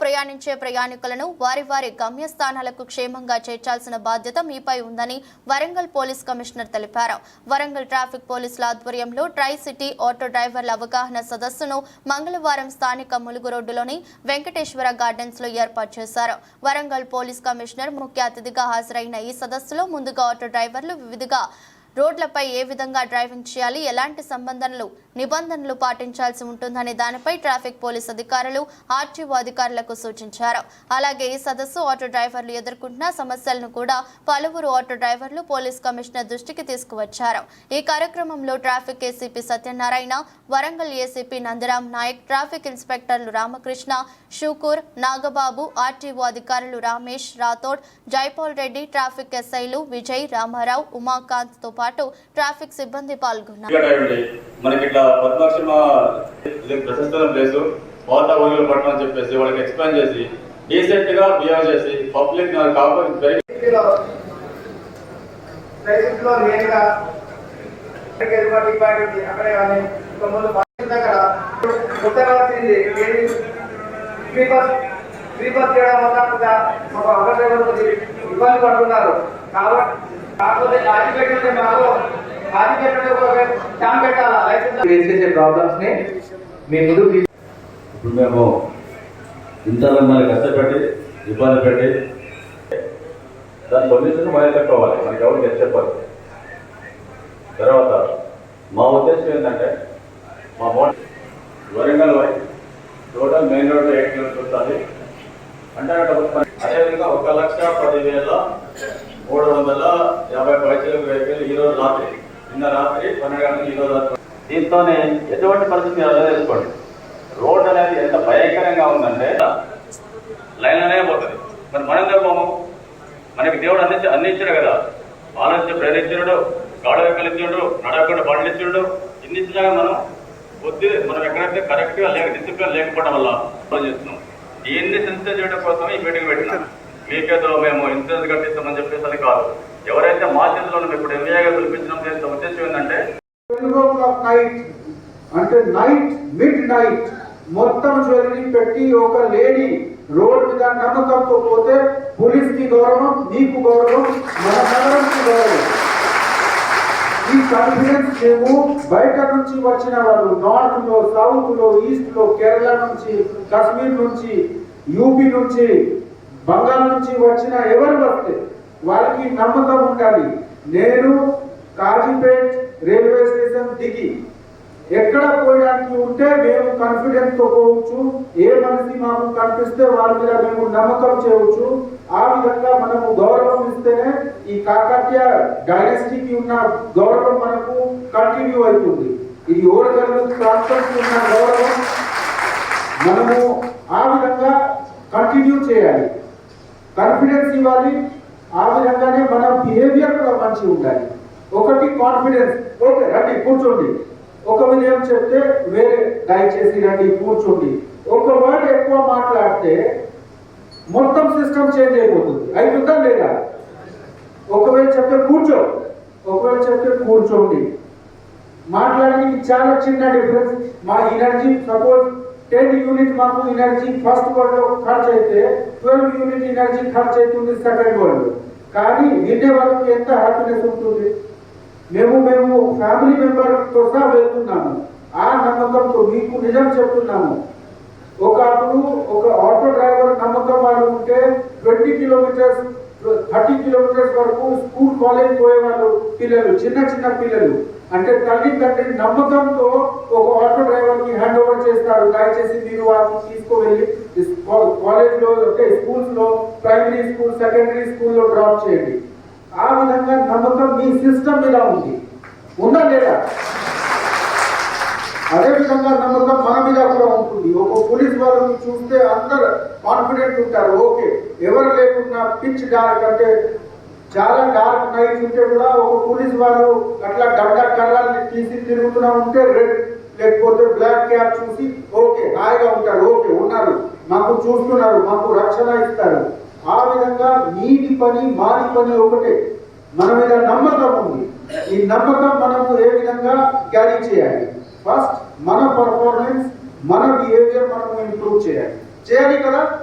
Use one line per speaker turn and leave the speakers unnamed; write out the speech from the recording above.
ప్రయాణించే ప్రయాణికులను వారి వారి గమ్యస్థానాలకు క్షేమంగా చేర్చాల్సిన బాధ్యత మీపై ఉందని వరంగల్ పోలీస్ కమిషనర్ తెలిపారు. వరంగల్ ట్రాఫిక్ పోలీసుల ఆధ్వర్యంలో ట్రై సిటీ ఆటో డ్రైవర్ల అవగాహన సదస్సును మంగళవారం స్థానిక ములుగు రోడ్డులోని వెంకటేశ్వర గార్డెన్స్లో ఏర్పాటు చేశారు. వరంగల్ పోలీస్ కమిషనర్ ముఖ్య అతిథిగా హాజరైన ఈ సదస్సులో ముందుగా ఆటో డ్రైవర్లు వివిధగా రోడ్లపై ఏ విధంగా డ్రైవింగ్ చేయాలి ఎలాంటి సంబంధనలు నిబంధనలు పాటించాల్సి ఉంటుందనే దానిపై ట్రాఫిక్ పోలీస్ అధికారులు ఆర్టీఓ అధికారులకు సూచించారు. అలాగే ఈ సదస్సు ఆటో డ్రైవర్లు ఎదుర్కొంటున్న సమస్యలను కూడా పలువురు ఆటో డ్రైవర్లు పోలీస్ కమిషనర్ దృష్టికి తీసుకువచ్చారు. ఈ కార్యక్రమంలో traffic ACP Satyanarayana Warangal ACP Nandaram Nayak traffic ఇన్స్పెక్టర్లు Ramakrishna Shukur Nagababu RTO అధికారులు రామేష్ రాథోడ్ జైపాల్ రెడ్డి ట్రాఫిక్ ఎస్ఐలు విజయ్ రామారావు ఉమాకాంత్ పాటు పాటు ట్రాఫిక్ సిబ్బంది పాల్గొన్నారు.
మనకి ఇట్లా పద్మాక్షమ ఇది ప్రశస్తమైన ప్లేస్ పాత ఊరిలో పట్టణం అని చెప్పేసి వాళ్ళకి ఎక్స్ప్లెయిన్ చేసి డీసెంట్గా బిహేవ్ చేసి పబ్లిక్
రైతుల్లో నేరుగా అక్కడికి వెళ్ళిపోయి డిపార్ట్ ఉంది అక్కడే కానీ ఒక ముందు పక్కన దగ్గర కొత్తగా వచ్చింది ఏది ఫ్రీ బస్ ఫ్రీ బస్ చేయడం వల్ల కూడా ఒక అగ్రడ్రైవర్ కొద్ది ఇబ్బంది పడుతున్నారు కాబట్టి కాకపోతే రాజీ పెట్టితే మాకు రాజీ పెట్టితే ఒక క్యాంప్ పెట్టాలా ఫేస్ చేసే ప్రాబ్లమ్స్ని మీ
ఇప్పుడు మేము ఇంత మిమ్మల్ని కష్టపెట్టి ఇబ్బంది పెట్టి దాని సొల్యూషన్ మనం చెప్పుకోవాలి మనకి ఎవరికి ఎత్తి చెప్పాలి? తర్వాత మా ఉద్దేశం ఏంటంటే మా మోడ Warangal why total main road eight kilometres అక్కడ అదేవిధంగా ఒక లక్ష పదివేల మూడు వందల యాభై పైసలు వెహికల్ ఈ రోజు రాత్రి నిన్న రాత్రి పన్నెండు ఈ రోజు రాత్రి. దీంతోనే ఎటువంటి పరిస్థితి అలా తెలుసుకోండి రోడ్ అనేది ఎంత భయంకరంగా ఉందంటే లైన్లోనే పోతుంది. మరి మనం పోము? మనకి దేవుడు అందించి అందించాడు కదా. ఆలోచించి ప్రేరించాడు గాడ వెక్కలిచ్చాడు నడవకుండా బండ్లు ఇచ్చాడు ఇన్ని ఇచ్చినా మనం బుద్ధి మనం ఎక్కడైతే కరెక్ట్గా లేక డిసిప్లిన్ లేకపోవడం వల్ల చేస్తున్నాం దీన్ని సెన్సిటైజ్ చేయడం కోసమే ఈ మీటింగ్ పెట్టినాం. మీకేదో మేము ఇన్సూరెన్స్ కట్టిస్తామని చెప్పేసి అది కాదు. ఎవరైతే మా చేతిలో ఇప్పుడు ఎంఏగా పిలిపించడం చేసిన ఉద్దేశం ఏంటంటే
అంటే నైట్ మిడ్ నైట్ మొత్తం జ్యువెలరీ పెట్టి ఒక లేడీ రోడ్ మీద నమ్మకంతో పోతే పోలీస్కి గౌరవం నీకు గౌరవం మన నగరంకి గౌరవం. కాన్ఫిడెన్స్ మేము బయట నుంచి వచ్చిన వాళ్ళు నార్త్లో సౌత్లో ఈస్ట్లో కేరళ నుంచి కాశ్మీర్ నుంచి యూపీ నుంచి బంగాల్ నుంచి వచ్చిన ఎవరు వస్తే వాళ్ళకి నమ్మకం ఉండాలి. నేను కాజీపేట్ రైల్వే స్టేషన్ దిగి ఎక్కడ పోయడానికి ఉంటే మేము కాన్ఫిడెన్స్తో పోవచ్చు. ఏ మనిషి మాకు కనిపిస్తే వాళ్ళ మీద మేము నమ్మకం చేయవచ్చు. ఆ విధంగా మనము గౌరవం ఇస్తేనే ఈ కాకతీయ డైనస్టీకి ఉన్న గౌరవం మనకు కంటిన్యూ అవుతుంది. ఇది ఓడగల్లు ప్రాంతంకి ఉన్న గౌరవం మనము ఆ విధంగా కంటిన్యూ చేయాలి. కాన్ఫిడెన్స్ ఇవ్వాలి. ఆ విధంగానే మన బిహేవియర్ కూడా మంచి ఉండాలి. ఒకటి కాన్ఫిడెన్స్ ఓకే రండి కూర్చోండి. ఒక విషయం చెప్తే వేరే దయచేసి రండి కూర్చోండి. ఒక వర్డ్ ఎక్కువ మాట్లాడితే మొత్తం సిస్టమ్ చేంజ్ అయిపోతుంది. అవుతుందా లేదా? ఒకవేళ చెప్తే కూర్చో. ఒకవేళ చెప్తే కూర్చోండి. మాట్లాడడానికి చాలా చిన్న డిఫరెన్స్ మా ఎనర్జీ సపోజ్ టెన్ యూనిట్ మాకు ఎనర్జీ ఫస్ట్ వరల్డ్లో ఖర్చు అయితే ట్వెల్వ్ యూనిట్ ఎనర్జీ ఖర్చు అవుతుంది సెకండ్ వరల్డ్ కానీ వినే వాళ్ళకి ఎంత హ్యాపీనెస్ ఉంటుంది? మేము మేము ఫ్యామిలీ మెంబర్తో సహా వెళ్తున్నాము. ఆ నమ్మకంతో మీకు నిజం చెప్తున్నాము. ఒక అతను ఒక ఆటో డ్రైవర్ నమ్మకం వాళ్ళు ఉంటే ట్వంటీ కిలోమీటర్స్ థర్టీ కిలోమీటర్స్ వరకు స్కూల్ కాలేజ్ పోయే వాళ్ళు పిల్లలు చిన్న చిన్న పిల్లలు. అంటే తల్లి తండ్రి నమ్మకంతో ఒక ఆటో డ్రైవర్కి హ్యాండ్ ఓవర్ చేస్తారు దయచేసి మీరు వారిని తీసుకువెళ్ళి కాలేజ్లో అంటే స్కూల్స్లో ప్రైమరీ స్కూల్ సెకండరీ స్కూల్లో డ్రాప్ చేయండి. ఆ విధంగా నమ్మకం మీ సిస్టమ్ మీద ఉంది. ఉందా లేదా? అదే విధంగా నమ్మకం మన మీద కూడా ఉంటుంది. ఒక పోలీస్ వాళ్ళని చూస్తే అందరు కాన్ఫిడెంట్ ఉంటారు. ఓకే ఎవరు లేకుండా పిచ్ డార్క్ అంటే చాలా డార్క్ నైట్ ఉంటే కూడా ఒక పోలీస్ వాళ్ళు అట్లా గడ్డ కర్రల్ని తీసి తిరుగుతున్నా ఉంటే రెడ్ లేకపోతే బ్లాక్ క్యాప్ చూసి ఓకే హాయిగా ఉంటారు. ఓకే ఉన్నారు. మాకు చూస్తున్నారు మాకు రక్షణ ఇస్తారు. ఆ విధంగా నీటి పని మాని పని ఒకటే. మన మీద నమ్మకం ఉంది. ఈ నమ్మకం మనము ఏ విధంగా క్యారీ చేయాలి? ఫస్ట్ మన పర్ఫార్మెన్స్ మన బిహేవియర్ మనం ఇంప్రూవ్ చేయాలి. చేయాలి కదా?